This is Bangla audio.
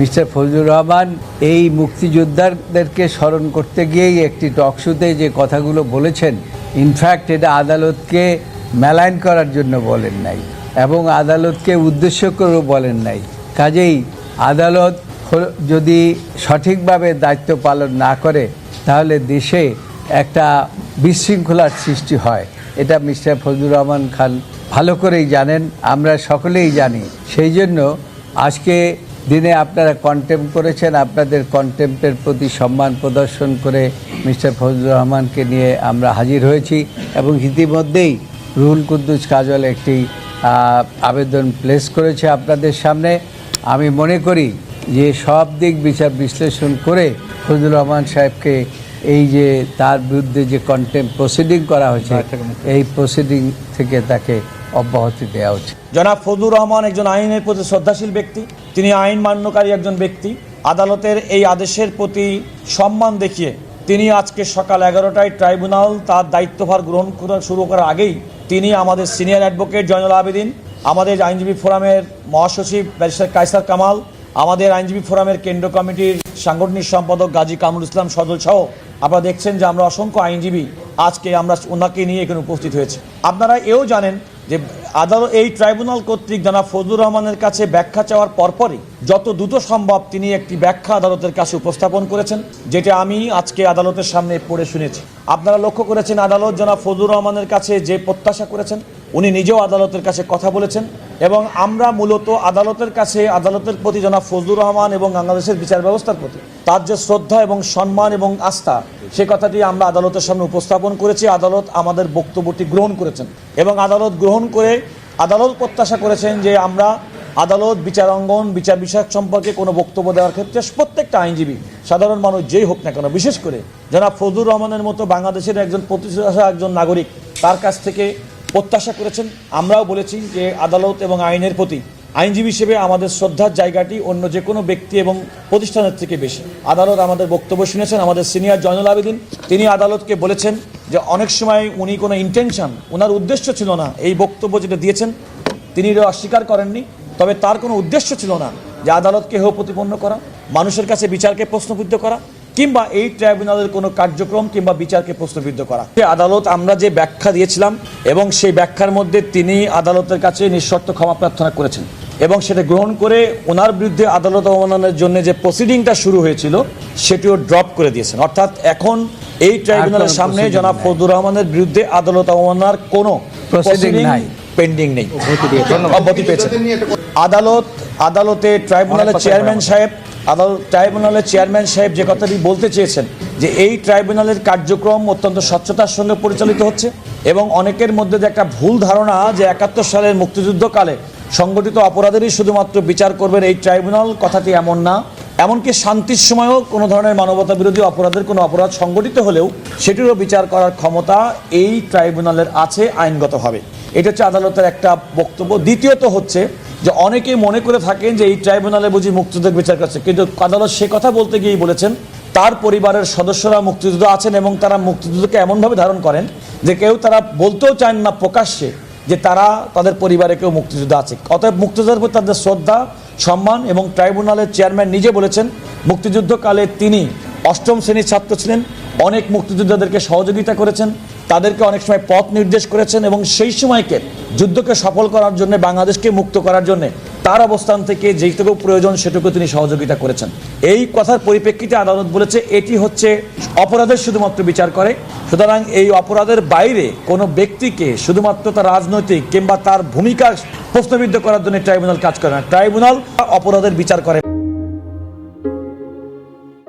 মিস্টার ফজলুর রহমান, এই মুক্তিযোদ্ধাদেরকে স্মরণ করতে গিয়েই একটি টক শোতে যে কথাগুলো বলেছেন ইনফ্যাক্ট এটা আদালতকে মেলাইন করার জন্য বলেন নাই এবং আদালতকে উদ্দেশ্য করেও বলেন নাই। কাজেই আদালত যদি সঠিকভাবে দায়িত্ব পালন না করে, তাহলে দেশে একটা বিশৃঙ্খলার সৃষ্টি হয়। এটা মিস্টার ফজলুর রহমান খান ভালো করেই জানেন, আমরা সকলেই জানি। সেই জন্য আজকে দিনে আপনারা কন্টেম্প করেছেন আপনাদের কন্টেম্পের প্রতি সম্মান প্রদর্শন করে মিস্টার ফজলুর রহমানকে নিয়ে আমরা হাজির হয়েছি এবং ইতিমধ্যেই রুহুল কুদ্দুস কাজল একটি আবেদন প্লেস করেছে আপনাদের সামনে। আমি মনে করি যে সব দিক বিচার বিশ্লেষণ করে ফজলুর রহমান সাহেবকে এই যে তার বিরুদ্ধে যে কন্টেম্প প্রসিডিং করা হয়েছে এই প্রসিডিং থেকে তাকে অব্যাহতি দেওয়া উচিত। জনাব ফজলুর রহমান একজন আইনের প্রতি শ্রদ্ধাশীল ব্যক্তি। তিনি আইন মান্যকারী একজন ব্যক্তি। আদালতের এই আদেশের প্রতি সম্মান দেখিয়ে তিনি আজকে সকাল এগারোটায় ট্রাইব্যুনাল তার দায়িত্বভার গ্রহণ করা শুরু করার আগেই তিনি আমাদের সিনিয়র অ্যাডভোকেট জয়নুল আবেদিন, আমাদের আইনজীবী ফোরামের মহাসচিব ব্যারিস্টার কায়সার কামাল, আমাদের আইনজীবী ফোরামের কেন্দ্র কমিটির সাংগঠনিক সম্পাদক গাজী কামরুল ইসলাম সদল সহ। আপনারা দেখছেন যে আমরা অসংখ্য আইনজীবী আজকে আমরা ওনাকে নিয়ে এখানে উপস্থিত হয়েছে। আপনারা এও জানেন যে আদালত এই ট্রাইব্যুনাল কর্তৃক জনাব ফজলুর রহমানের কাছে ব্যাখ্যা চাওয়ার পরপরই যত দ্রুত সম্ভব তিনি একটি ব্যাখ্যা আদালতের কাছে উপস্থাপন করেছেন, যেটা আমি আজকে আদালতের সামনে পড়ে শুনেছি। আপনারা লক্ষ্য করেছেন আদালত জনাব ফজলুর রহমানের কাছে যে প্রত্যাশা করেছেন, উনি নিজেও আদালতের কাছে কথা বলেছেন এবং আমরা মূলত আদালতের কাছে, আদালতের প্রতি জনাব ফজলুর রহমান এবং বাংলাদেশের বিচার ব্যবস্থার প্রতি তার যে শ্রদ্ধা এবং সম্মান এবং আস্থা, সে কথাটি আমরা আদালতের সামনে উপস্থাপন করেছি। আদালত আমাদের বক্তব্যটি গ্রহণ করেছেন এবং আদালত গ্রহণ করে আদালত প্রত্যাশা করেছেন যে আমরা আদালত বিচার অঙ্গন বিচার বিষয়ক সম্পর্কে কোনো বক্তব্য দেওয়ার ক্ষেত্রে প্রত্যেকটা আইনজীবী, সাধারণ মানুষ যেই হোক না কেন, বিশেষ করে যারা ফজুর রহমানের মতো বাংলাদেশের একজন প্রতিষ্ঠা একজন নাগরিক, তার কাছ থেকে প্রত্যাশা করেছেন। আমরাও বলেছি যে আদালত এবং আইনের প্রতি আইনজীবী হিসেবে আমাদের শ্রদ্ধার জায়গাটি অন্য যে কোনো ব্যক্তি এবং প্রতিষ্ঠানের থেকে বেশি। আদালত আমাদের বক্তব্য শুনেছেন, আমাদের সিনিয়র জয়নুল আবেদিন, তিনি আদালতকে বলেছেন যে অনেক সময় উনি কোনো ইন্টেনশন ওনার উদ্দেশ্য ছিল না এই বক্তব্য যেটা দিয়েছেন, তিনি এটা অস্বীকার করেননি, তবে তার কোনো উদ্দেশ্য ছিল না যে আদালতকে হেয় প্রতিপন্ন করা, মানুষের কাছে বিচারকে প্রশ্নবিদ্ধ করা, কিংবা এই ট্রাইব্যুনালের কোনো কার্যক্রম কিংবা বিচারকে প্রশ্নবিদ্ধ করা। আদালত আমরা যে ব্যাখ্যা দিয়েছিলাম এবং সেই ব্যাখ্যার মধ্যে তিনি আদালতের কাছে নিঃশর্ত ক্ষমা প্রার্থনা করেছেন। এবং সেটা গ্রহণ করে ওনার বিরুদ্ধে আদালত অবমাননের জন্য যে প্রসিডিংটা শুরু হয়েছিল সেটিও ড্রপ করে দিয়েছেন। অর্থাৎ এখন এই ট্রাইব্যুনালের সামনে জনাব। ফজলুর রহমানের বিরুদ্ধে আদালত অবমাননার কোনো নাই। পেন্ডিং নেই। অব্যাহতি পেয়েছে। আদালত আদালতে ট্রাইব্যুনালের চেয়ারম্যান সাহেব আদালত ট্রাইব্যুনালের চেয়ারম্যান সাহেব যে কথাটি বলতে চেয়েছেন যে এই ট্রাইব্যুনালের কার্যক্রম অত্যন্ত স্বচ্ছতার সঙ্গে পরিচালিত হচ্ছে এবং অনেকের মধ্যে যে একটা ভুল ধারণা যে একাত্তর সালের মুক্তিযুদ্ধকালে সংগঠিত অপরাধেরই শুধুমাত্র বিচার করবেন এই ট্রাইব্যুনাল, কথাটি এমন না। এমনকি শান্তির সময়ও কোনো ধরনের মানবতা বিরোধী অপরাধের কোনো অপরাধ সংগঠিত হলেও সেটিরও বিচার করার ক্ষমতা এই ট্রাইব্যুনালের আছে আইনগতভাবে। এটা হচ্ছে আদালতের একটা বক্তব্য। দ্বিতীয়ত হচ্ছে যে অনেকেই মনে করে থাকেন যে এই ট্রাইব্যুনালে বুঝি মুক্তিযুদ্ধের বিচার করছে। কিন্তু আদালত সে কথা বলতে গিয়েই বলেছেন, তার পরিবারের সদস্যরা মুক্তিযুদ্ধ আছেন এবং তারা মুক্তিযুদ্ধকে এমনভাবে ধারণ করেন যে কেউ তারা বলতেও চান না প্রকাশ্যে যে তারা তাদের পরিবারে কেউ মুক্তিযুদ্ধ আছে। অতএব মুক্তিযোদ্ধার প্রতি তাদের শ্রদ্ধা, সম্মান এবং ট্রাইব্যুনালের চেয়ারম্যান নিজে বলেছেন, মুক্তিযুদ্ধকালে তিনি অষ্টম শ্রেণির ছাত্র ছিলেন, অনেক মুক্তিযোদ্ধাদেরকে সহযোগিতা করেছেন, তাদেরকে অনেক সময় পথ নির্দেশ করেছেন এবং সেই সময়কে যুদ্ধকে সফল করার জন্য, বাংলাদেশকে মুক্ত করার জন্য তার অবস্থান থেকে যেটুকু প্রয়োজন সেটুকু তিনি সহযোগিতা করেছেন। এই কথার পরিপ্রেক্ষিতে আদালত বলেছে, এটি হচ্ছে অপরাধের শুধুমাত্র বিচার করে। সুতরাং এই অপরাধের বাইরে কোনো ব্যক্তিকে শুধুমাত্র তার রাজনৈতিক কিংবা তার ভূমিকা প্রশ্নবিদ্ধ করার জন্য ট্রাইব্যুনাল কাজ করে না। ট্রাইব্যুনাল অপরাধের বিচার করে।